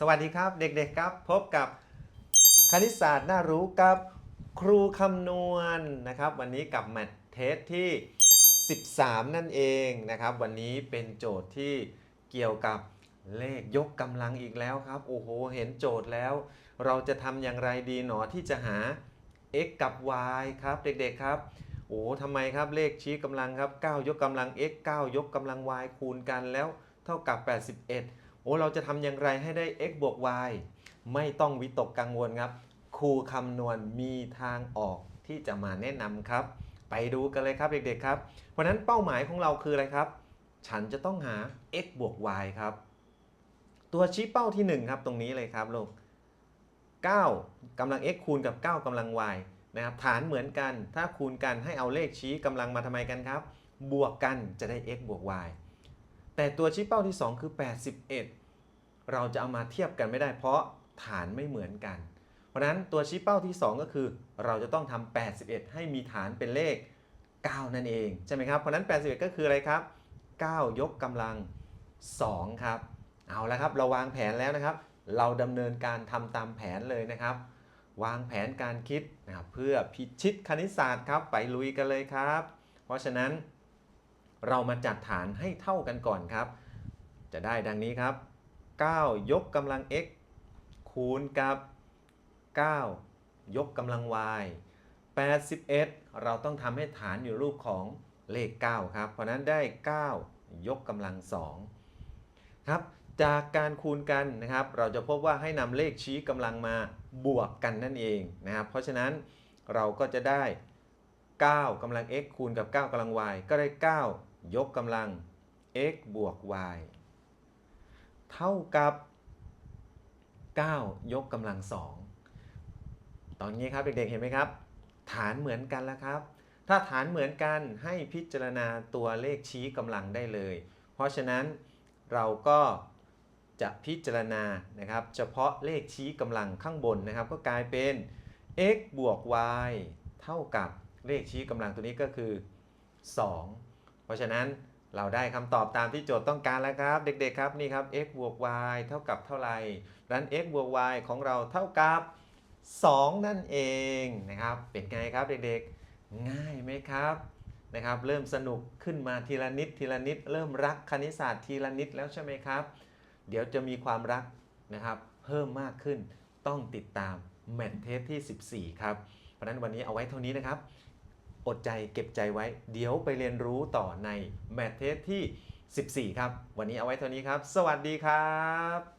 สวัสดีครับเด็กๆครับ พบกับคณิตศาสตร์น่ารู้กับครูคำนวณนะครับ วันนี้กับแมทเทสที่ 13 นั่นเองนะครับ วันนี้เป็นโจทย์ที่เกี่ยวกับเลขยกกำลังอีกแล้วครับ โอ้โห เห็นโจทย์แล้ว เราจะทำอย่างไรดีหนอที่จะหา x กับ y ครับ เด็กๆครับโอ้ทำไมครับเลขชี้กำลังครับ 9 ยกกำลัง x 9 ยกกำลัง y คูณกันแล้วเท่ากับ 81 อ้เราจะทำอย่างไรให้ได้ x บวก y ไม่ต้องวิตกกังวลครับ ครูคำนวณมีทางออกที่จะมาแนะนำครับ ไปดูกันเลยครับเด็กๆครับ เพราะนั้นเป้าหมายของเราคืออะไรครับ ฉันจะต้องหา x บวก y ครับ ตัวชี้เป้าที่ 1 ครับตรงนี้เลยครับลูก9กำลัง x คูณกับ 9กำลัง y นะครับฐานเหมือนกันถ้าคูณกันให้เอาเลขชี้กำลังมาทำไมกันครับ บวกกันจะได้ x บวก y แต่ตัวชี้เป้าที่ 2 คือ 81 เราจะเอามาเทียบกันไม่ได้ เพราะฐานไม่เหมือนกัน เพราะนั้นตัวชี้เป้าที่ 2 ก็คือ เราจะต้องทำ81 ให้มีฐานเป็นเลข 9 นั่นเองใช่ไหมครับเพราะนั้น 81 ก็คืออะไรครับ 9 ยกกำลัง 2 ครับ เอาละครับ เราวางแผนแล้วนะครับ เราดำเนินการทำตามแผนเลยนะครับ วางแผนการคิดนะครับเพื่อพิชิตคณิตศาสตร์ครับไปลุยกันเลยครับ เพราะฉะนั้น เรามาจัดฐานให้เท่ากันก่อนครับ จะได้ดังนี้ครับ 9 ยกกำลัง x คูณกับ 9 ยกกำลัง y 81 เราต้องทำให้ฐานอยู่รูปของเลข 9 ครับ เพราะนั้นได้ 9 ยกกำลัง 2 ครับ จากการคูณกันนะครับ เราจะพบว่าให้นำเลขชี้กำลังมาบวกกันนั่นเองนะครับ เพราะฉะนั้นเราก็จะได้ 9กำลัง x คูณกับ 9กำลัง y ก็ได้ 9 ยกกำลัง x บวก y เท่ากับ 9 ยกกำลัง 2 ตอนนี้ครับเด็กๆเห็นไหมครับ ฐานเหมือนกันแล้วครับ ถ้าฐานเหมือนกันให้พิจารณาตัวเลขชี้กำลังได้เลย เพราะฉะนั้นเราก็จะพิจารณานะครับ เฉพาะเลขชี้กำลังข้างบนนะครับ ก็กลายเป็น x บวก y เท่ากับ เลขชี้กำลังตัวนี้ก็คือ 2 เพราะฉะนั้นเราได้คำตอบตามที่โจทย์ต้องการแล้วครับ เด็กๆครับนี่ครับ x บวก y เท่ากับเท่าไหร่ดังนั้น x บวก y ของเราเท่ากับ 2 นั่นเองนะครับ เป็นไงครับเด็กๆ ง่ายไหมครับนะครับ เริ่มสนุกขึ้นมาทีละนิดทีละนิด เริ่มรักคณิตศาสตร์ทีละนิดแล้วใช่ไหมครับ เดี๋ยวจะมีความรักนะครับ เพิ่มมากขึ้นต้องติดตามแมทเทสที่ 14 ครับ เพราะฉะนั้นวันนี้เอาไว้เท่านี้นะครับ อดใจเก็บใจไว้ เดี๋ยวไปเรียนรู้ต่อในแมทเทสที่ 14 ครับ วันนี้เอาไว้เท่านี้ครับ สวัสดีครับ